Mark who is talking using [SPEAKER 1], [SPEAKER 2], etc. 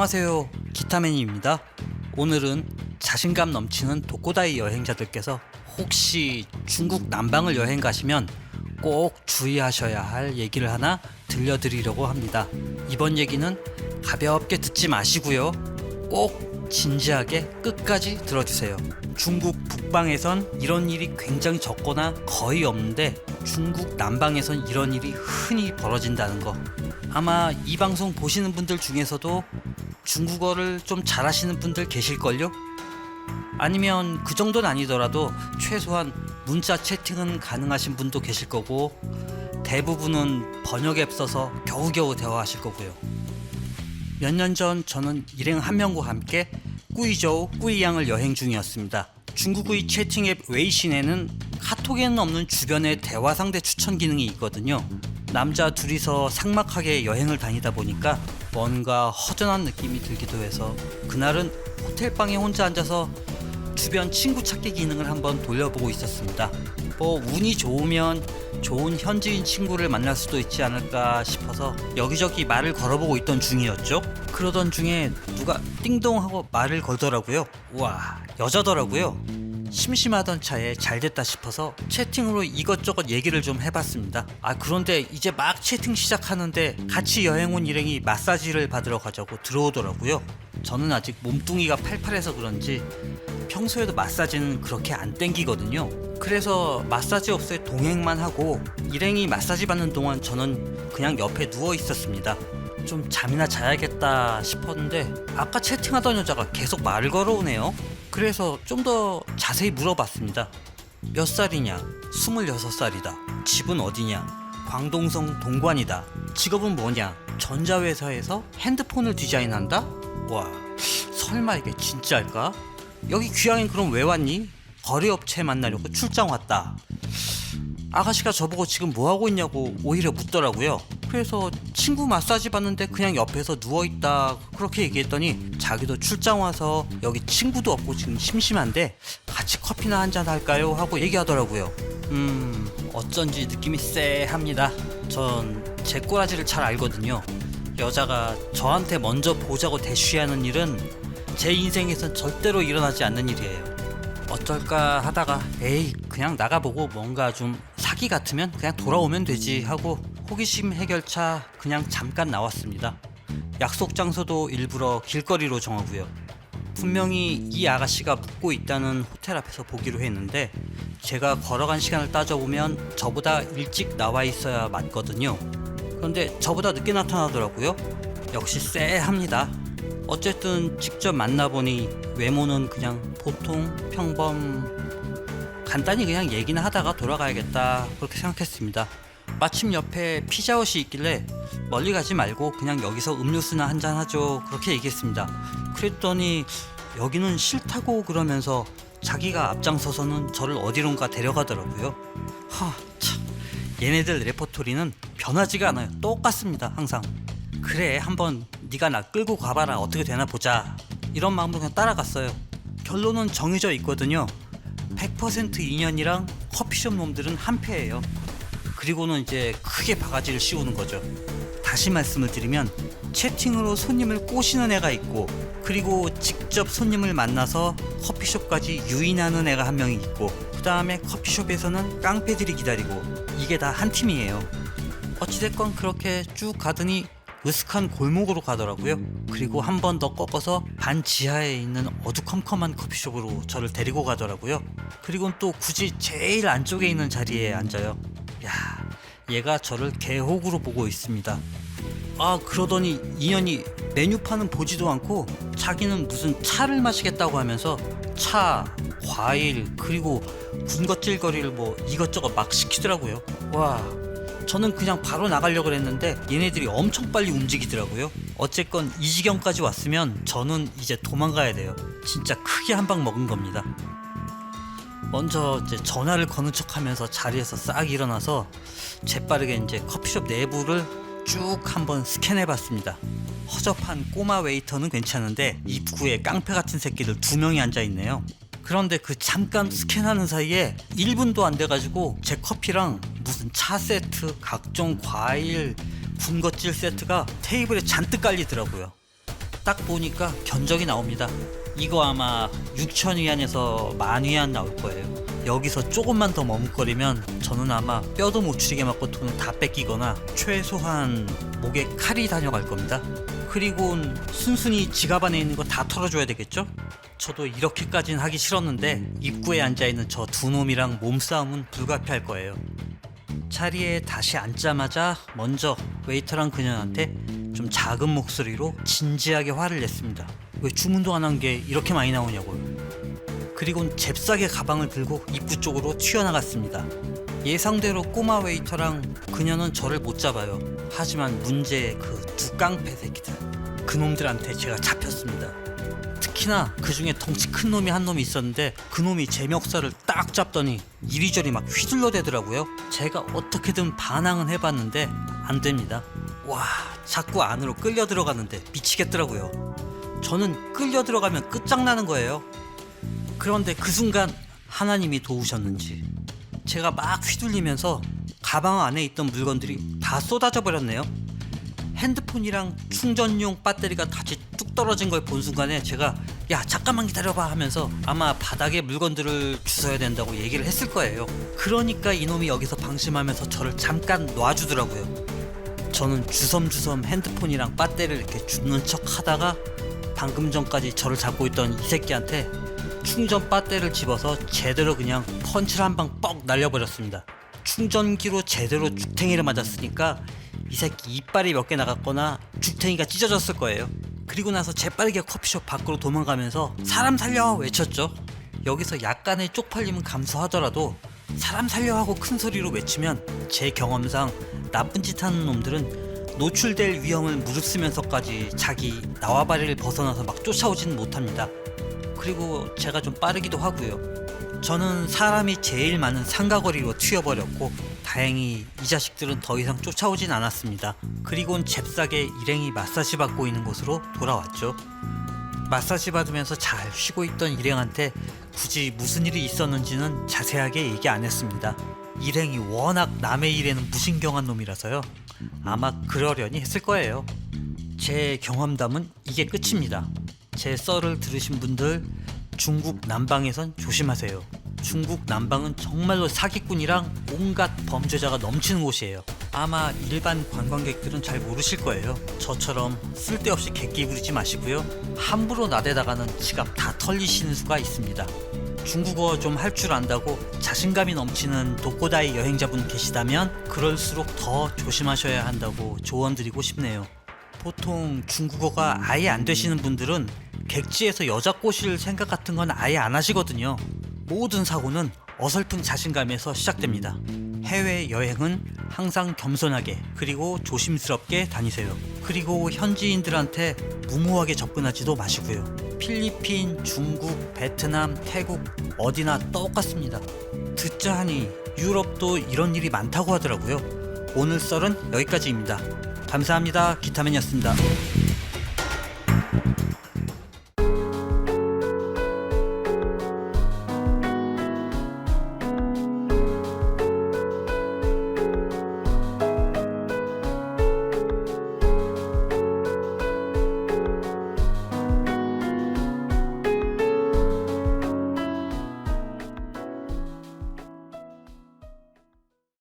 [SPEAKER 1] 안녕하세요. 기타맨입니다. 오늘은 자신감 넘치는 독고다이 여행자들께서 혹시 중국 남방을 여행 가시면 꼭 주의하셔야 할 얘기를 하나 들려드리려고 합니다. 이번 얘기는 가볍게 듣지 마시고요. 꼭 진지하게 끝까지 들어주세요. 중국 북방에선 이런 일이 굉장히 적거나 거의 없는데 중국 남방에선 이런 일이 흔히 벌어진다는 거. 아마 이 방송 보시는 분들 중에서도 중국어를 좀 잘하시는 분들 계실걸요? 아니면 그 정도는 아니더라도 최소한 문자 채팅은 가능하신 분도 계실 거고 대부분은 번역 앱 써서 겨우겨우 대화하실 거고요. 몇 년 전 저는 일행 한 명과 함께 꾸이저우 꾸이양을 여행 중이었습니다. 중국의 채팅 앱 웨이신에는 카톡에는 없는 주변의 대화 상대 추천 기능이 있거든요. 남자 둘이서 삭막하게 여행을 다니다 보니까 뭔가 허전한 느낌이 들기도 해서 그날은 호텔방에 혼자 앉아서 주변 친구 찾기 기능을 한번 돌려보고 있었습니다. 뭐 운이 좋으면 좋은 현지인 친구를 만날 수도 있지 않을까 싶어서 여기저기 말을 걸어보고 있던 중이었죠. 그러던 중에 누가 띵동 하고 말을 걸더라고요. 와 여자더라고요. 심심하던 차에 잘 됐다 싶어서 채팅으로 이것저것 얘기를 좀 해봤습니다. 아 그런데 이제 막 채팅 시작하는데 같이 여행 온 일행이 마사지를 받으러 가자고 들어오더라고요. 저는 아직 몸뚱이가 팔팔해서 그런지 평소에도 마사지는 그렇게 안 땡기거든요. 그래서 마사지 업소에 동행만 하고 일행이 마사지 받는 동안 저는 그냥 옆에 누워 있었습니다. 좀 잠이나 자야겠다 싶었는데 아까 채팅하던 여자가 계속 말을 걸어오네요. 그래서 좀 더 자세히 물어봤습니다. 몇 살이냐? 26살이다. 집은 어디냐? 광동성 동관이다. 직업은 뭐냐? 전자회사에서 핸드폰을 디자인한다? 와, 설마 이게 진짜일까? 여기 귀향엔 그럼 왜 왔니? 거래업체 만나려고 출장 왔다. 아가씨가 저보고 지금 뭐 하고 있냐고 오히려 묻더라고요. 그래서 친구 마사지 받는데 그냥 옆에서 누워 있다 그렇게 얘기했더니 자기도 출장 와서 여기 친구도 없고 지금 심심한데 같이 커피나 한잔 할까요? 하고 얘기하더라고요. 음 어쩐지 느낌이 쎄합니다. 전 제 꼬라지를 잘 알거든요. 여자가 저한테 먼저 보자고 대쉬하는 일은 제 인생에선 절대로 일어나지 않는 일이에요. 어떨까 하다가 에이 그냥 나가보고 뭔가 좀 사기 같으면 그냥 돌아오면 되지 하고 호기심 해결차 그냥 잠깐 나왔습니다. 약속 장소도 일부러 길거리로 정하고요. 분명히 이 아가씨가 묵고 있다는 호텔 앞에서 보기로 했는데 제가 걸어간 시간을 따져보면 저보다 일찍 나와 있어야 맞거든요. 그런데 저보다 늦게 나타나더라고요. 역시 쎄합니다. 어쨌든 직접 만나보니 외모는 그냥 보통 평범 간단히 그냥 얘기나 하다가 돌아가야겠다 그렇게 생각했습니다. 마침 옆에 피자헛이 있길래 멀리 가지 말고 그냥 여기서 음료수나 한잔 하죠 그렇게 얘기했습니다. 그랬더니 여기는 싫다고 그러면서 자기가 앞장서서는 저를 어디론가 데려가더라고요. 하, 참. 얘네들 레퍼토리는 변하지가 않아요. 똑같습니다. 항상. 그래, 한번 네가 나 끌고 가봐라. 어떻게 되나 보자. 이런 마음으로 그냥 따라갔어요. 결론은 정해져 있거든요. 100% 인연이랑 커피숍 놈들은 한패예요. 그리고는 이제 크게 바가지를 씌우는 거죠. 다시 말씀을 드리면 채팅으로 손님을 꼬시는 애가 있고 그리고 직접 손님을 만나서 커피숍까지 유인하는 애가 한 명이 있고 그 다음에 커피숍에서는 깡패들이 기다리고 이게 다 한 팀이에요. 어찌됐건 그렇게 쭉 가더니 으슥한 골목으로 가더라고요. 그리고 한 번 더 꺾어서 반 지하에 있는 어두컴컴한 커피숍으로 저를 데리고 가더라고요. 그리고 또 굳이 제일 안쪽에 있는 자리에 앉아요. 야, 얘가 저를 개호구로 보고 있습니다. 아, 그러더니 인연이 메뉴판은 보지도 않고 자기는 무슨 차를 마시겠다고 하면서 차, 과일, 그리고 군것질거리를 뭐 이것저것 막 시키더라고요. 와, 저는 그냥 바로 나가려고 했는데 얘네들이 엄청 빨리 움직이더라고요. 어쨌건 이 지경까지 왔으면 저는 이제 도망가야 돼요. 진짜 크게 한 방 먹은 겁니다. 먼저 이제 전화를 거는 척하면서 자리에서 싹 일어나서 재빠르게 이제 커피숍 내부를 쭉 한번 스캔해봤습니다. 허접한 꼬마 웨이터는 괜찮은데 입구에 깡패 같은 새끼들 두 명이 앉아 있네요. 그런데 그 잠깐 스캔하는 사이에 1분도 안 돼가지고 제 커피랑 무슨 차 세트, 각종 과일, 군것질 세트가 테이블에 잔뜩 깔리더라고요. 딱 보니까 견적이 나옵니다. 이거 아마 6천 위안에서 만 위안 나올 거예요. 여기서 조금만 더 머뭇거리면 저는 아마 뼈도 못 추리게 맞고 돈을 다 뺏기거나 최소한 목에 칼이 다녀갈 겁니다. 그리고 순순히 지갑 안에 있는 거 다 털어줘야 되겠죠? 저도 이렇게까지는 하기 싫었는데 입구에 앉아 있는 저 두 놈이랑 몸싸움은 불가피할 거예요. 자리에 다시 앉자마자 먼저 웨이터랑 그녀한테 좀 작은 목소리로 진지하게 화를 냈습니다. 왜 주문도 안 한 게 이렇게 많이 나오냐고요. 그리곤 잽싸게 가방을 들고 입구 쪽으로 튀어나갔습니다. 예상대로 꼬마 웨이터랑 그녀는 저를 못 잡아요. 하지만 문제의 그 두 깡패 새끼들. 그놈들한테 제가 잡혔습니다. 특히나 그 중에 덩치 큰 놈이 한 놈이 있었는데 그 놈이 제 멱살을 딱 잡더니 이리저리 막 휘둘러 대더라고요. 제가 어떻게든 반항은 해봤는데 안 됩니다. 와, 자꾸 안으로 끌려 들어가는데 미치겠더라고요. 저는 끌려 들어가면 끝장나는 거예요. 그런데 그 순간 하나님이 도우셨는지 제가 막 휘둘리면서 가방 안에 있던 물건들이 다 쏟아져 버렸네요. 핸드폰이랑 충전용 배터리가 같이 뚝 떨어진 걸 본 순간에 제가 야 잠깐만 기다려봐 하면서 아마 바닥에 물건들을 주워야 된다고 얘기를 했을 거예요. 그러니까 이놈이 여기서 방심하면서 저를 잠깐 놔주더라고요. 저는 주섬주섬 핸드폰이랑 배터리를 이렇게 줍는 척 하다가 방금 전까지 저를 잡고 있던 이 새끼한테 충전 배터리를 집어서 제대로 그냥 펀치를 한 방 뻑 날려버렸습니다. 충전기로 제대로 죽탱이를 맞았으니까 이 새끼 이빨이 몇 개 나갔거나 죽탱이가 찢어졌을 거예요. 그리고 나서 재빠르게 커피숍 밖으로 도망가면서 사람 살려 외쳤죠. 여기서 약간의 쪽팔림은 감수하더라도 사람 살려 하고 큰 소리로 외치면 제 경험상 나쁜 짓 하는 놈들은 노출될 위험을 무릅쓰면서까지 자기 나와바리를 벗어나서 막 쫓아오지는 못합니다. 그리고 제가 좀 빠르기도 하고요. 저는 사람이 제일 많은 상가거리로 튀어버렸고 다행히 이 자식들은 더 이상 쫓아오진 않았습니다. 그리곤 잽싸게 일행이 마사지 받고 있는 곳으로 돌아왔죠. 마사지 받으면서 잘 쉬고 있던 일행한테 굳이 무슨 일이 있었는지는 자세하게 얘기 안 했습니다. 일행이 워낙 남의 일에는 무신경한 놈이라서요. 아마 그러려니 했을 거예요. 제 경험담은 이게 끝입니다. 제 썰을 들으신 분들 중국 남방에선 조심하세요. 중국 남방은 정말로 사기꾼이랑 온갖 범죄자가 넘치는 곳이에요. 아마 일반 관광객들은 잘 모르실 거예요. 저처럼 쓸데없이 객기 부리지 마시고요. 함부로 나대다가는 지갑 다 털리시는 수가 있습니다. 중국어 좀 할 줄 안다고 자신감이 넘치는 도코다이 여행자분 계시다면 그럴수록 더 조심하셔야 한다고 조언드리고 싶네요. 보통 중국어가 아예 안 되시는 분들은 객지에서 여자 꼬실 생각 같은 건 아예 안 하시거든요. 모든 사고는 어설픈 자신감에서 시작됩니다. 해외 여행은 항상 겸손하게 그리고 조심스럽게 다니세요. 그리고 현지인들한테 무모하게 접근하지도 마시고요. 필리핀, 중국, 베트남, 태국 어디나 똑같습니다. 듣자 하니 유럽도 이런 일이 많다고 하더라고요. 오늘 썰은 여기까지입니다. 감사합니다. 기타맨이었습니다.